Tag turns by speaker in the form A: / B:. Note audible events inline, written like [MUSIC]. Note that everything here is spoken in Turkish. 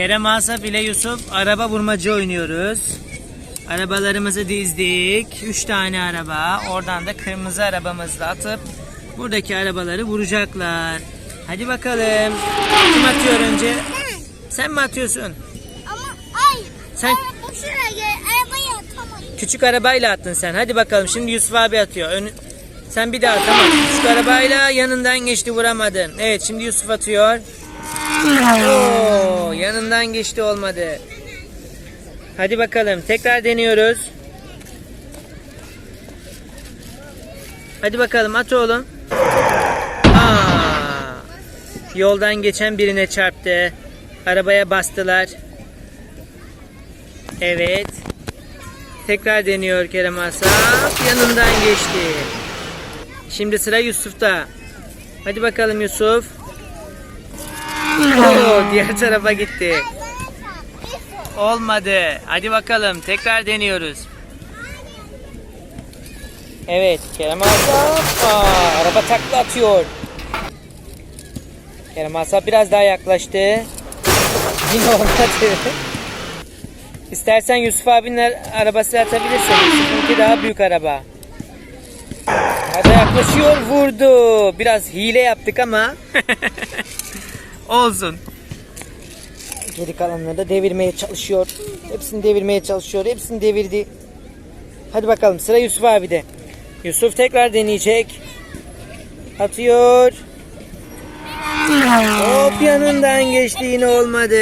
A: Kerem Asaf ile Yusuf araba vurmacı oynuyoruz. Arabalarımızı dizdik. 3 tane araba. Oradan da kırmızı arabamızla atıp buradaki arabaları vuracaklar. Hadi bakalım. Kim atıyor önce? Sen mi atıyorsun?
B: Ama ay.
A: Sen-
B: Araba şuraya arabayı atamadım.
A: Küçük arabayla attın sen. Hadi bakalım. Şimdi Yusuf abi atıyor. Ön... Sen bir daha tamam. Küçük arabayla yanından geçti vuramadın. Evet şimdi Yusuf atıyor. Oo, yanından geçti olmadı. Hadi bakalım. Tekrar deniyoruz. Hadi bakalım at oğlum. Aa, yoldan geçen birine çarptı. Arabaya bastılar. Evet. Tekrar deniyor Kerem Asaf. Yanından geçti. Şimdi sıra Yusuf'ta. Hadi bakalım Yusuf. Diğer tarafa gitti. Olmadı. Hadi bakalım tekrar deniyoruz. Evet Kerem Asaf. Aa, araba takla atıyor. Kerem Asaf biraz daha yaklaştı. Yine olmadı. İstersen Yusuf abinin ar- arabası atabilirsin. Yusuf'unki daha büyük araba. Hadi yaklaşıyor vurdu. Biraz hile yaptık ama. [LAUGHS] Olsun. Geri kalanları da devirmeye çalışıyor. Hepsini devirmeye çalışıyor. Hepsini devirdi. Hadi bakalım sıra Yusuf abi de. Yusuf tekrar deneyecek. Atıyor. Hop yanından geçti yine olmadı.